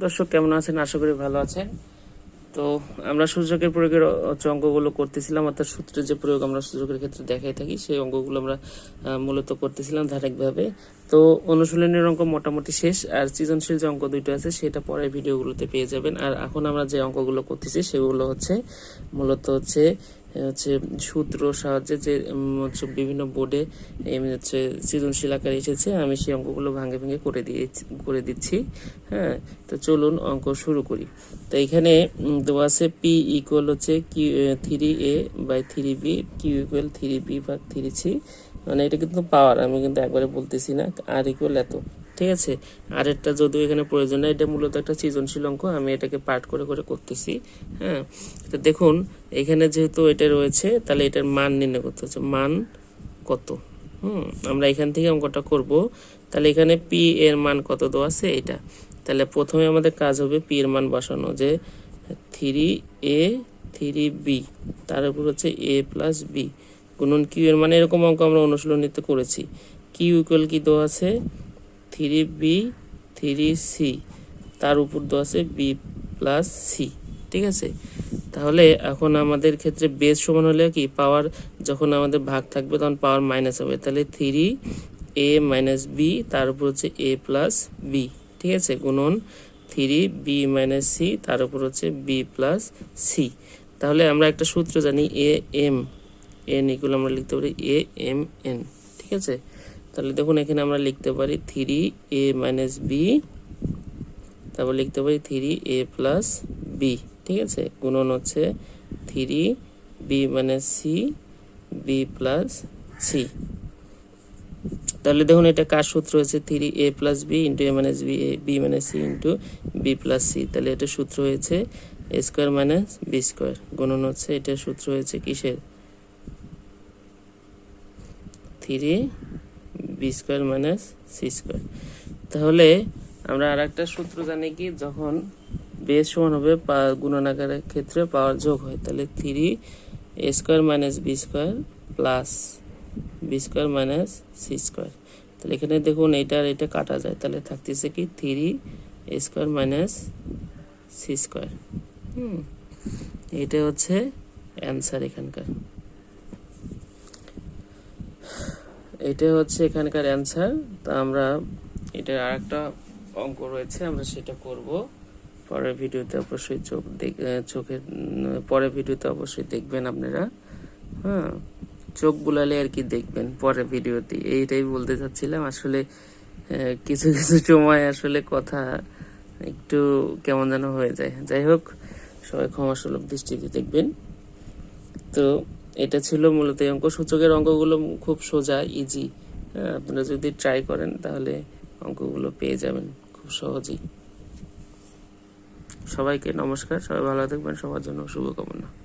দর্শক, কেমন আছেন? আশা করি ভালো আছেন। তো আমরা সূচকের প্রয়োগের হচ্ছে অঙ্কগুলো করতেছিলাম, অর্থাৎ সূত্রের যে প্রয়োগ আমরা সূচকের ক্ষেত্রে দেখাই থাকি, সেই অঙ্কগুলো আমরা মূলত করতেছিলাম ধারাবাহিকভাবে। তো অনুশীলনের অঙ্ক মোটামুটি শেষ, আর সৃজনশীল যে অঙ্ক দুইটা আছে, সেটা পরের ভিডিওগুলোতে পেয়ে যাবেন। আর এখন আমরা যে অঙ্কগুলো করতেছি, সেগুলো হচ্ছে, মূলত হচ্ছে হচ্ছে সূত্র সাহায্যে যে হচ্ছে বিভিন্ন বোর্ডে হচ্ছে সৃজনশীল আকারে এসেছে, আমি সেই অঙ্কগুলো ভাঙে ভেঙে করে দিয়েছি, করে দিচ্ছি হ্যাঁ? তো চলুন অঙ্ক শুরু করি। তো এখানে দেওয়া আছে পি ইকুয়াল হচ্ছে Q three A by three B Q equal three B ভাগ থ্রি সি মানে এটা কিন্তু পাওয়ার আমি কিন্তু একবারে বলতেছি না আর ইকুয়াল এত। ঠিক আছে? আর একটা যদিও এখানে প্রয়োজন নেই, এটা মূলত একটা সৃজনশীল অঙ্ক, আমি এটাকে পার্ট করে করে করতেছি হ্যাঁ? তো দেখুন, এখানে যেহেতু এটা রয়েছে, তাহলে এটার মান নির্ণয় করতে হচ্ছে। মান কত? হুম, আমরা এখান থেকে অঙ্কটা করব। তাহলে এখানে পি এর মান কত দেওয়া আছে? এটা তাহলে প্রথমে আমাদের কাজ হবে পি এর মান বসানো, যে থ্রি এ থ্রি বি তার উপর হচ্ছে এ প্লাস বি গুণন কিউ এর মানে এরকম অঙ্ক আমরা অনুশীলনীতে করেছি। কিউ ইকুয়াল কি দেওয়া আছে? থ্রি বি থ্রি সি তার উপর দেওয়া আছে বি প্লাস সি ঠিক আছে? তাহলে এখন আমাদের ক্ষেত্রে বেস সমান হলে কি? পাওয়ার যখন আমাদের ভাগ থাকবে তখন পাওয়ার মাইনাস হবে। তাহলে থ্রি এ মাইনাস বি তার উপর হচ্ছে এ প্লাস বি ঠিক আছে? গুণন থ্রি বি মাইনাস সি তার উপর হচ্ছে বি প্লাস সি তাহলে আমরা একটা সূত্র জানি এ এম এন ইকুয়াল আমরা লিখতে পারি এ এম এন ঠিক আছে? তাহলে দেখুন, এখানে আমরা লিখতে পারি থ্রি এ মাইনাস বি তারপর লিখতে পারি থ্রি এ প্লাস বি ঠিক আছে? গুণন হচ্ছে three B minus C B plus C তাহলে দেখুন, এটা কার সূত্র হচ্ছে three A plus B into A minus B A B minus C into B plus C তাহলে এটা সূত্র হয়েছে A square minus B square গুণন হচ্ছে, এটা সূত্র হয়েছে কিসের? Three B square minus C square তাহলে আমরা আর একটা সূত্র জানি কি, যখন বেস সমান হবে, পা- গুণনাকারের ক্ষেত্রে পাওয়ার যোগ হয়। তাহলে three A square minus B square plus B square minus C square তাহলে এখানে দেখুন এটা আর এটা কাটা যায়। তাহলে থাকতেছে কি three A square minus C square হুম এটা হচ্ছে অ্যান্সার এখানকার। এটা হচ্ছে এখানকার অ্যান্সার তা আমরা এটার আর একটা অঙ্ক রয়েছে, আমরা সেটা করব। পরের ভিডিওতে অবশ্যই চোখ দেখ চোখের পরের ভিডিওতে অবশ্যই দেখবেন আপনারা। হ্যাঁ চোখ বুলালে আর কি দেখবেন পরের ভিডিওতে। এইটাই বলতে চাচ্ছিলাম। আসলে কিছু কিছু সময় আসলে কথা একটু কেমন যেন হয়ে যায়। যাই হোক, সবাই ক্ষমাসুলভ দৃষ্টিতে দেখবেন। তো এটা ছিল মূলত এই অঙ্ক। সূচকের অঙ্কগুলো খুব সোজা ইজি আপনারা যদি ট্রাই করেন তাহলে অঙ্কগুলো পেয়ে যাবেন খুব সহজেই। সবাইকে নমস্কার, সবাই ভালো থাকবেন, সবার জন্য শুভকামনা।